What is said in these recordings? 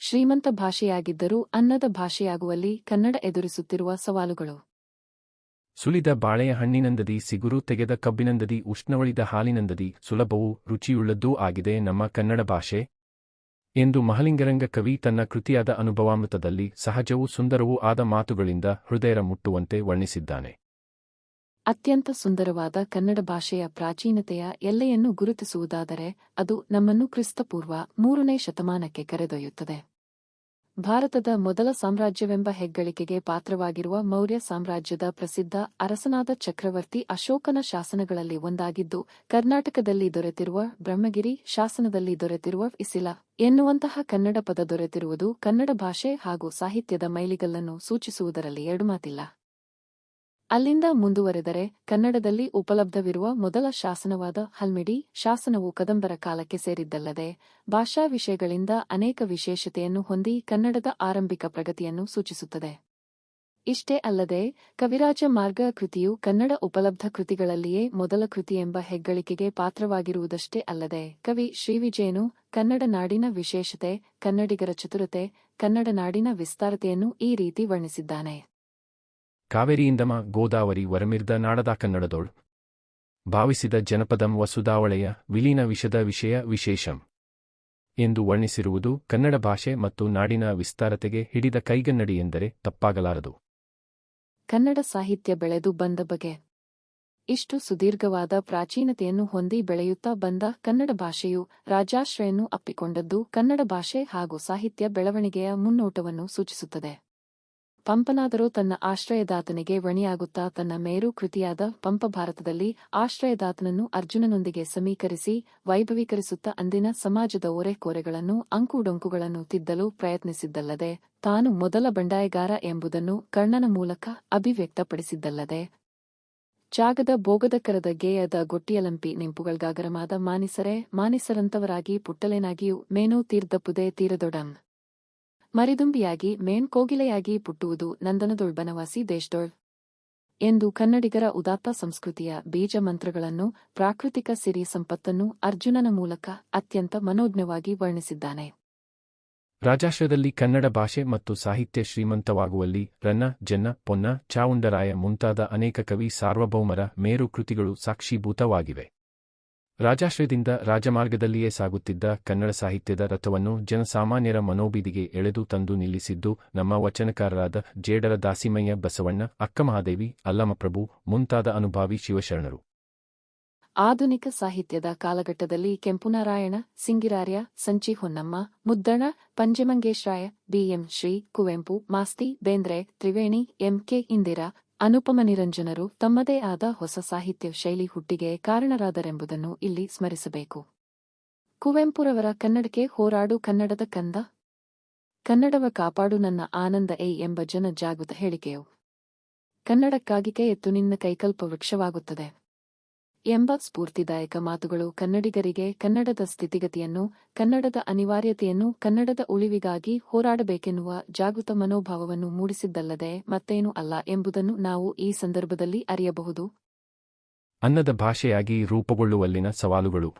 ಶ್ರೀಮಂತ ಭಾಷೆಯಾಗಿದ್ದರೂ ಅನ್ನದ ಭಾಷೆಯಾಗುವಲ್ಲಿ ಕನ್ನಡ ಎದುರಿಸುತ್ತಿರುವ ಸವಾಲುಗಳು. ಸುಲಿದ ಬಾಳೆಯ ಹಣ್ಣಿನಂದದಿ, ಸಿಗುರು ತೆಗೆದ ಕಬ್ಬಿನಂದದಿ, ಉಷ್ಣವಳಿದ ಹಾಲಿನಂದದಿ, ಸುಲಭವೂ ರುಚಿಯುಳ್ಳದ್ದೂ ಆಗಿದೆ ನಮ್ಮ ಕನ್ನಡ ಭಾಷೆ. ಎಂದು ಮಹಲಿಂಗರಂಗ ಕವಿ ತನ್ನ ಕೃತಿಯಾದ ಅನುಭವಾಮೃತದಲ್ಲಿ ಸಹಜವೂ ಸುಂದರವೂ ಆದ ಮಾತುಗಳಿಂದ ಹೃದಯರ ಮುಟ್ಟುವಂತೆ ವರ್ಣಿಸಿದ್ದಾನೆ. ಅತ್ಯಂತ ಸುಂದರವಾದ ಕನ್ನಡ ಭಾಷೆಯ ಪ್ರಾಚೀನತೆಯ ಎಲ್ಲೆಯನ್ನು ಗುರುತಿಸುವುದಾದರೆ ಅದು ನಮ್ಮನ್ನು ಕ್ರಿಸ್ತಪೂರ್ವ ಮೂರನೇ ಶತಮಾನಕ್ಕೆ ಕರೆದೊಯ್ಯುತ್ತದೆ. ಭಾರತದ ಮೊದಲ ಸಾಮ್ರಾಜ್ಯವೆಂಬ ಹೆಗ್ಗಳಿಕೆಗೆ ಪಾತ್ರವಾಗಿರುವ ಮೌರ್ಯ ಸಾಮ್ರಾಜ್ಯದ ಪ್ರಸಿದ್ಧ ಅರಸನಾದ ಚಕ್ರವರ್ತಿ ಅಶೋಕನ ಶಾಸನಗಳಲ್ಲಿ ಒಂದಾಗಿದ್ದು, ಕರ್ನಾಟಕದಲ್ಲಿ ದೊರೆತಿರುವ ಬ್ರಹ್ಮಗಿರಿ ಶಾಸನದಲ್ಲಿ ದೊರೆತಿರುವ ಇಸಿಲ ಎನ್ನುವಂತಹ ಕನ್ನಡ ಪದ ದೊರೆತಿರುವುದು ಕನ್ನಡ ಭಾಷೆ ಹಾಗೂ ಸಾಹಿತ್ಯದ ಮೈಲಿಗಲ್ಲನ್ನು ಸೂಚಿಸುವುದರಲ್ಲಿ ಎರಡು ಮಾತಿಲ್ಲ. ಅಲ್ಲಿಂದ ಮುಂದುವರೆದರೆ ಕನ್ನಡದಲ್ಲಿ ಉಪಲಬ್ಧವಿರುವ ಮೊದಲ ಶಾಸನವಾದ ಹಲ್ಮಿಡಿ ಶಾಸನವು ಕದಂಬರ ಕಾಲಕ್ಕೆ ಸೇರಿದ್ದಲ್ಲದೆ ಭಾಷಾ ವಿಷಯಗಳಿಂದ ಅನೇಕ ವಿಶೇಷತೆಯನ್ನು ಹೊಂದಿ ಕನ್ನಡದ ಆರಂಭಿಕ ಪ್ರಗತಿಯನ್ನು ಸೂಚಿಸುತ್ತದೆ. ಇಷ್ಟೇ ಅಲ್ಲದೆ ಕವಿರಾಜ ಮಾರ್ಗ ಕೃತಿಯು ಕನ್ನಡ ಉಪಲಬ್ಧ ಕೃತಿಗಳಲ್ಲಿಯೇ ಮೊದಲ ಕೃತಿ ಎಂಬ ಹೆಗ್ಗಳಿಕೆಗೆ ಪಾತ್ರವಾಗಿರುವುದಷ್ಟೇ ಅಲ್ಲದೆ ಕವಿ ಶ್ರೀವಿಜಯನು ಕನ್ನಡ ನಾಡಿನ ವಿಶೇಷತೆ, ಕನ್ನಡಿಗರ ಚತುರತೆ, ಕನ್ನಡ ನಾಡಿನ ವಿಸ್ತಾರತೆಯನ್ನು ಈ ರೀತಿ ವರ್ಣಿಸಿದ್ದಾನೆ. ಕಾವೇರಿಯಿಂದಮ ಗೋದಾವರಿ ವರಮಿರ್ದ ನಾಡದ ಕನ್ನಡದೋಳ್. ಭಾವಿಸಿದ ಜನಪದಂ ವಸುಧಾವಳೆಯ ವಿಲೀನ ವಿಷದ ವಿಷಯ ವಿಶೇಷಂ. ಎಂದು ವರ್ಣಿಸಿರುವುದು ಕನ್ನಡ ಭಾಷೆ ಮತ್ತು ನಾಡಿನ ವಿಸ್ತಾರತೆಗೆ ಹಿಡಿದ ಕೈಗನ್ನಡಿ ಎಂದರೆ ತಪ್ಪಾಗಲಾರದು. ಕನ್ನಡ ಸಾಹಿತ್ಯ ಬೆಳೆದು ಬಂದ ಬಗೆ. ಇಷ್ಟು ಸುದೀರ್ಘವಾದ ಪ್ರಾಚೀನತೆಯನ್ನು ಹೊಂದಿ ಬೆಳೆಯುತ್ತಾ ಬಂದ ಕನ್ನಡ ಭಾಷೆಯು ರಾಜಾಶ್ರಯನ್ನು ಅಪ್ಪಿಕೊಂಡದ್ದು ಕನ್ನಡ ಭಾಷೆ ಹಾಗೂ ಸಾಹಿತ್ಯ ಬೆಳವಣಿಗೆಯ ಮುನ್ನೋಟವನ್ನು ಸೂಚಿಸುತ್ತದೆ. ಪಂಪನಾದರೂ ತನ್ನ ಆಶ್ರಯದಾತನಿಗೆ ವಣಿಯಾಗುತ್ತಾ ತನ್ನ ಮೇರು ಕೃತಿಯಾದ ಪಂಪ ಭಾರತದಲ್ಲಿ ಆಶ್ರಯದಾತನನ್ನು ಅರ್ಜುನನೊಂದಿಗೆ ಸಮೀಕರಿಸಿ ವೈಭವೀಕರಿಸುತ್ತಾ ಅಂದಿನ ಸಮಾಜದ ಓರೆಕೋರೆಗಳನ್ನು ಅಂಕುಡೊಂಕುಗಳನ್ನು ತಿದ್ದಲು ಪ್ರಯತ್ನಿಸಿದ್ದಲ್ಲದೆ ತಾನು ಮೊದಲ ಬಂಡಾಯಗಾರ ಎಂಬುದನ್ನು ಕರ್ಣನ ಮೂಲಕ ಅಭಿವ್ಯಕ್ತಪಡಿಸಿದ್ದಲ್ಲದೆ ಜಾಗದ ಭೋಗದಕರದ ಗೇಯದ ಗೊಟ್ಟಿಯಲಂಪಿ ನಿಂಪುಗಳ್ಗಾಗರಮಾದ ಮಾನಿಸರೆ, ಮಾನಿಸರಂತವರಾಗಿ ಪುಟ್ಟಲೇನಾಗಿಯೂ ಮೇನೋ ತೀರ್ದಪ್ಪುದೇ ತೀರದೊಡಂ. ಮರಿದುಂಬಿಯಾಗಿ ಮೇನ್ ಕೋಗಿಲೆಯಾಗಿ ಪುಟ್ಟುವುದು ನಂದನದೊಳ್ ಬನವಾಸಿ ದೇಶದೊಳ್. ಎಂದು ಕನ್ನಡಿಗರ ಉದಾತ್ತ ಸಂಸ್ಕೃತಿಯ ಬೀಜ ಮಂತ್ರಗಳನ್ನು ಪ್ರಾಕೃತಿಕ ಸಿರಿ ಸಂಪತ್ತನ್ನು ಅರ್ಜುನನ ಮೂಲಕ ಅತ್ಯಂತ ಮನೋಜ್ಞವಾಗಿ ವರ್ಣಿಸಿದ್ದಾನೆ. ರಾಜಾಶ್ರದಲ್ಲಿ ಕನ್ನಡ ಭಾಷೆ ಮತ್ತು ಸಾಹಿತ್ಯ ಶ್ರೀಮಂತವಾಗುವಲ್ಲಿ ರನ್ನ, ಜನ್ನ, ಪೊನ್ನ, ಚಾವುಂಡರಾಯ ಮುಂತಾದ ಅನೇಕ ಕವಿ ಸಾರ್ವಭೌಮರ ಮೇರು ಕೃತಿಗಳು ಸಾಕ್ಷೀಭೂತವಾಗಿವೆ. ರಾಜಾಶ್ರಯದಿಂದ ರಾಜಮಾರ್ಗದಲ್ಲಿಯೇ ಸಾಗುತ್ತಿದ್ದ ಕನ್ನಡ ಸಾಹಿತ್ಯದ ರಥವನ್ನು ಜನಸಾಮಾನ್ಯರ ಮನೋಬೀದಿಗೆ ಎಳೆದು ತಂದು ನಿಲ್ಲಿಸಿದ್ದು, ನಮ್ಮ ವಚನಕಾರರಾದ ಜೇಡರ ದಾಸಿಮಯ್ಯ ಬಸವಣ್ಣ ಅಕ್ಕಮಹಾದೇವಿ ಅಲ್ಲಮಪ್ರಭು, ಮುಂತಾದ ಅನುಭಾವಿ ಶಿವಶರಣರು. ಆಧುನಿಕ ಸಾಹಿತ್ಯದ ಕಾಲಘಟ್ಟದಲ್ಲಿ ಕೆಂಪುನಾರಾಯಣ, ಸಿಂಗಿರಾರ್ಯ, ಸಂಚಿ ಹೊನ್ನಮ್ಮ, ಮುದ್ದಣ ಪಂಜಮಂಗೇಶ್ರಾಯ ಬಿಎಂ ಶ್ರೀ ಕುವೆಂಪು, ಮಾಸ್ತಿ, ಬೇಂದ್ರೆ, ತ್ರಿವೇಣಿ, ಎಂಕೆ ಇಂದಿರಾ ಅನುಪಮ ನಿರಂಜನರು ತಮ್ಮದೇ ಆದ ಹೊಸ ಸಾಹಿತ್ಯ ಶೈಲಿ ಹುಟ್ಟಿಗೆ ಕಾರಣರಾದರೆಂಬುದನ್ನು ಇಲ್ಲಿ ಸ್ಮರಿಸಬೇಕು. ಕುವೆಂಪುರವರ ಕನ್ನಡಕ್ಕೆ ಹೋರಾಡು ಕನ್ನಡದ ಕಂದ? ಕನ್ನಡವ ಕಾಪಾಡು ನನ್ನ ಆನಂದ ಎ ಎಂಬ ಜನ ಜಾಗೃತ ಹೇಳಿಕೆಯು. ಕನ್ನಡಕ್ಕಾಗಿಕೆ ಎತ್ತು ನಿನ್ನ ಕೈಕಲ್ಪ ವೃಕ್ಷವಾಗುತ್ತದೆ. ಎಂಬ ಸ್ಫೂರ್ತಿದಾಯಕ ಮಾತುಗಳು ಕನ್ನಡಿಗರಿಗೆ ಕನ್ನಡದ ಸ್ಥಿತಿಗತಿಯನ್ನು, ಕನ್ನಡದ ಅನಿವಾರ್ಯತೆಯನ್ನು, ಕನ್ನಡದ ಉಳಿವಿಗಾಗಿ ಹೋರಾಡಬೇಕೆನ್ನುವ ಜಾಗೃತ ಮನೋಭಾವವನ್ನು ಮೂಡಿಸಿದ್ದಲ್ಲದೆ ಮತ್ತೇನೂ ಅಲ್ಲ ಎಂಬುದನ್ನು ನಾವು ಈ ಸಂದರ್ಭದಲ್ಲಿ ಅರಿಯಬಹುದು. ಅನ್ನದ ಭಾಷೆಯಾಗಿ ರೂಪುಗೊಳ್ಳುವಲ್ಲಿನ ಸವಾಲುಗಳು.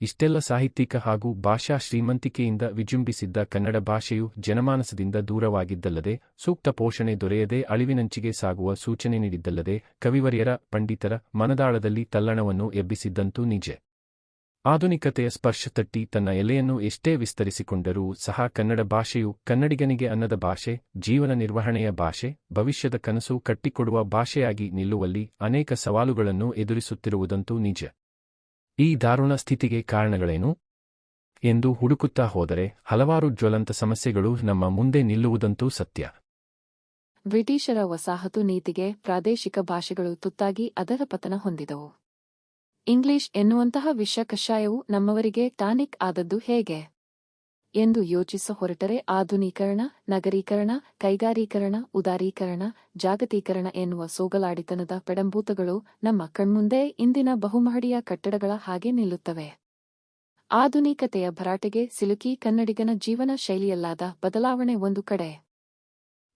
ಇಷ್ಟೆಲ್ಲ ಸಾಹಿತ್ಯಿಕ ಹಾಗೂ ಭಾಷಾ ಶ್ರೀಮಂತಿಕೆಯಿಂದ ವಿಜೃಂಭಿಸಿದ್ದ ಕನ್ನಡ ಭಾಷೆಯು ಜನಮಾನಸದಿಂದ ದೂರವಾಗಿದ್ದಲ್ಲದೆ, ಸೂಕ್ತ ಪೋಷಣೆ ದೊರೆಯದೆ ಅಳಿವಿನಂಚಿಗೆ ಸಾಗುವ ಸೂಚನೆ ನೀಡಿದ್ದಲ್ಲದೆ, ಕವಿವರ್ಯರ, ಪಂಡಿತರ ಮನದಾಳದಲ್ಲಿ ತಲ್ಲಣವನ್ನು ಎಬ್ಬಿಸಿದ್ದಂತೂ ನಿಜ. ಆಧುನಿಕತೆಯ ಸ್ಪರ್ಶ ತಟ್ಟಿ ತನ್ನ ಎಲೆಯನ್ನು ಎಷ್ಟೇ ವಿಸ್ತರಿಸಿಕೊಂಡರೂ ಸಹ ಕನ್ನಡ ಭಾಷೆಯು ಕನ್ನಡಿಗನಿಗೆ ಅನ್ನದ ಭಾಷೆ, ಜೀವನ ನಿರ್ವಹಣೆಯ ಭಾಷೆ, ಭವಿಷ್ಯದ ಕನಸು ಕಟ್ಟಿಕೊಡುವ ಭಾಷೆಯಾಗಿ ನಿಲ್ಲುವಲ್ಲಿ ಅನೇಕ ಸವಾಲುಗಳನ್ನು ಎದುರಿಸುತ್ತಿರುವುದಂತೂ ನಿಜ. ಈ ದಾರುಣ ಸ್ಥಿತಿಗೆ ಕಾರಣಗಳೇನು? ಎಂದು ಹುಡುಕುತ್ತಾ ಹೋದರೆ ಹಲವಾರು ಜ್ವಲಂತ ಸಮಸ್ಯೆಗಳು ನಮ್ಮ ಮುಂದೆ ನಿಲ್ಲುವುದಂತೂ ಸತ್ಯ. ಬ್ರಿಟಿಷರ ವಸಾಹತು ನೀತಿಗೆ ಪ್ರಾದೇಶಿಕ ಭಾಷೆಗಳು ತುತ್ತಾಗಿ ಅದರ ಪತನ ಹೊಂದಿದವು. ಇಂಗ್ಲಿಷ್ ಎನ್ನುವಂತಹ ವಿಷ ಕಷಾಯವು ನಮ್ಮವರಿಗೆ ಟಾನಿಕ್ ಆದದ್ದು ಹೇಗೆ? ಎಂದು ಯೋಚಿಸ ಹೊರಟರೆ ಆಧುನೀಕರಣ, ನಗರೀಕರಣ, ಕೈಗಾರೀಕರಣ, ಉದಾರೀಕರಣ, ಜಾಗತೀಕರಣ ಎನ್ನುವ ಸೋಗಲಾಡಿತನದ ಪೆಡಂಭೂತಗಳು ನಮ್ಮ ಕಣ್ಮುಂದೆ ಇಂದಿನ ಬಹುಮಹಡಿಯ ಕಟ್ಟಡಗಳ ಹಾಗೆ ನಿಲ್ಲುತ್ತವೆ. ಆಧುನಿಕತೆಯ ಭರಾಟೆಗೆ ಸಿಲುಕಿ ಕನ್ನಡಿಗನ ಜೀವನ ಶೈಲಿಯಲ್ಲಾದ ಬದಲಾವಣೆ ಒಂದು ಕಡೆ.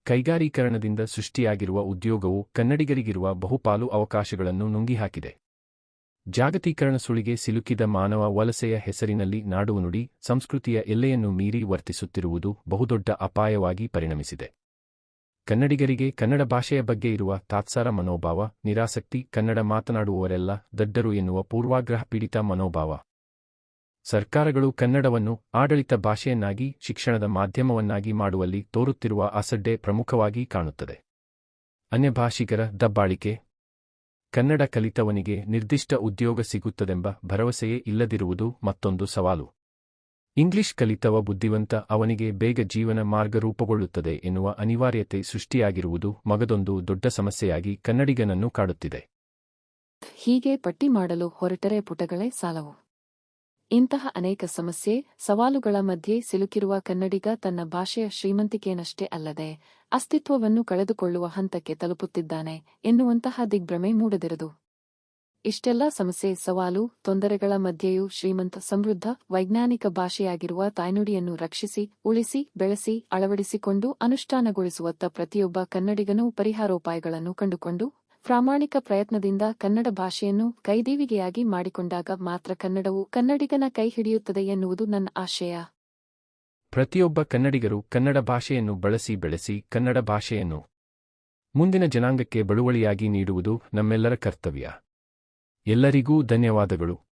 ಕೈಗಾರೀಕರಣದಿಂದ ಸೃಷ್ಟಿಯಾಗಿರುವ ಉದ್ಯೋಗವು ಕನ್ನಡಿಗರಿಗಿರುವ ಬಹುಪಾಲು ಅವಕಾಶಗಳನ್ನು ನುಂಗಿಹಾಕಿದೆ. ಜಾಗತೀಕರಣ ಸುಳಿಗೆ ಸಿಲುಕಿದ ಮಾನವ ವಲಸೆಯ ಹೆಸರಿನಲ್ಲಿ ನಾಡುವನುಡಿ ಸಂಸ್ಕೃತಿಯ ಎಲ್ಲೆಯನ್ನು ಮೀರಿ ವರ್ತಿಸುತ್ತಿರುವುದು ಬಹುದೊಡ್ಡ ಅಪಾಯವಾಗಿ ಪರಿಣಮಿಸಿದೆ. ಕನ್ನಡಿಗರಿಗೆ ಕನ್ನಡ ಭಾಷೆಯ ಬಗ್ಗೆ ಇರುವ ತಾತ್ಸಾರ ಮನೋಭಾವ, ನಿರಾಸಕ್ತಿ, ಕನ್ನಡ ಮಾತನಾಡುವವರೆಲ್ಲ ದಡ್ಡರು ಎನ್ನುವ ಪೂರ್ವಾಗ್ರಹ ಪೀಡಿತ ಮನೋಭಾವ. ಸರ್ಕಾರಗಳು ಕನ್ನಡವನ್ನು ಆಡಳಿತ ಭಾಷೆಯನ್ನಾಗಿ, ಶಿಕ್ಷಣದ ಮಾಧ್ಯಮವನ್ನಾಗಿ ಮಾಡುವಲ್ಲಿ ತೋರುತ್ತಿರುವ ಅಸಡ್ಡೆ ಪ್ರಮುಖವಾಗಿ ಕಾಣುತ್ತದೆ. ಅನ್ಯಭಾಷಿಗರ ದಬ್ಬಾಳಿಕೆ ಕನ್ನಡ ಕಲಿತವನಿಗೆ ನಿರ್ದಿಷ್ಟ ಉದ್ಯೋಗ ಸಿಗುತ್ತದೆಂಬ ಭರವಸೆಯೇ ಇಲ್ಲದಿರುವುದು ಮತ್ತೊಂದು ಸವಾಲು. ಇಂಗ್ಲಿಷ್ ಕಲಿತವ ಬುದ್ಧಿವಂತ ಅವನಿಗೆ ಬೇಗ ಜೀವನ ಮಾರ್ಗ ರೂಪುಗೊಳ್ಳುತ್ತದೆ ಎನ್ನುವ ಅನಿವಾರ್ಯತೆ ಸೃಷ್ಟಿಯಾಗಿರುವುದು ಮಗದೊಂದು ದೊಡ್ಡ ಸಮಸ್ಯೆಯಾಗಿ ಕನ್ನಡಿಗನನ್ನು ಕಾಡುತ್ತಿದೆ. ಹೀಗೆ ಪಟ್ಟಿ ಮಾಡಲು ಹೊರಟರೆ ಪುಟಗಳೇ ಸಾಲವು. ಇಂತಹ ಅನೇಕ ಸಮಸ್ಯೆ, ಸವಾಲುಗಳ ಮಧ್ಯೆ ಸಿಲುಕಿರುವ ಕನ್ನಡಿಗ ತನ್ನ ಭಾಷೆಯ ಶ್ರೀಮಂತಿಕೆಯನ್ನಷ್ಟೇ ಅಲ್ಲದೆ ಅಸ್ತಿತ್ವವನ್ನು ಕಳೆದುಕೊಳ್ಳುವ ಹಂತಕ್ಕೆ ತಲುಪುತ್ತಿದ್ದಾನೆ ಎನ್ನುವಂತಹ ದಿಗ್ಭ್ರಮೆ ಮೂಡದಿರದು. ಇಷ್ಟೆಲ್ಲ ಸಮಸ್ಯೆ, ಸವಾಲು, ತೊಂದರೆಗಳ ಮಧ್ಯೆಯೂ ಶ್ರೀಮಂತ, ಸಮೃದ್ಧ, ವೈಜ್ಞಾನಿಕ ಭಾಷೆಯಾಗಿರುವ ತಾಯ್ನುಡಿಯನ್ನು ರಕ್ಷಿಸಿ, ಉಳಿಸಿ, ಬೆಳೆಸಿ, ಅಳವಡಿಸಿಕೊಂಡು ಅನುಷ್ಠಾನಗೊಳಿಸುವತ್ತ ಪ್ರತಿಯೊಬ್ಬ ಕನ್ನಡಿಗನೂ ಪರಿಹಾರೋಪಾಯಗಳನ್ನು ಕಂಡುಕೊಂಡು ಪ್ರಾಮಾಣಿಕ ಪ್ರಯತ್ನದಿಂದ ಕನ್ನಡ ಭಾಷೆಯನ್ನು ಕೈದೀವಿಗೆಯಾಗಿ ಮಾಡಿಕೊಂಡಾಗ ಮಾತ್ರ ಕನ್ನಡವು ಕನ್ನಡಿಗನ ಕೈ ಹಿಡಿಯುತ್ತದೆ ಎನ್ನುವುದು ನನ್ನ ಆಶಯ. ಪ್ರತಿಯೊಬ್ಬ ಕನ್ನಡಿಗರು ಕನ್ನಡ ಭಾಷೆಯನ್ನು ಬಳಸಿ ಬೆಳೆಸಿ ಕನ್ನಡ ಭಾಷೆಯನ್ನು ಮುಂದಿನ ಜನಾಂಗಕ್ಕೆ ಬಳುವಳಿಯಾಗಿ ನೀಡುವುದು ನಮ್ಮೆಲ್ಲರ ಕರ್ತವ್ಯ. ಎಲ್ಲರಿಗೂ ಧನ್ಯವಾದಗಳು.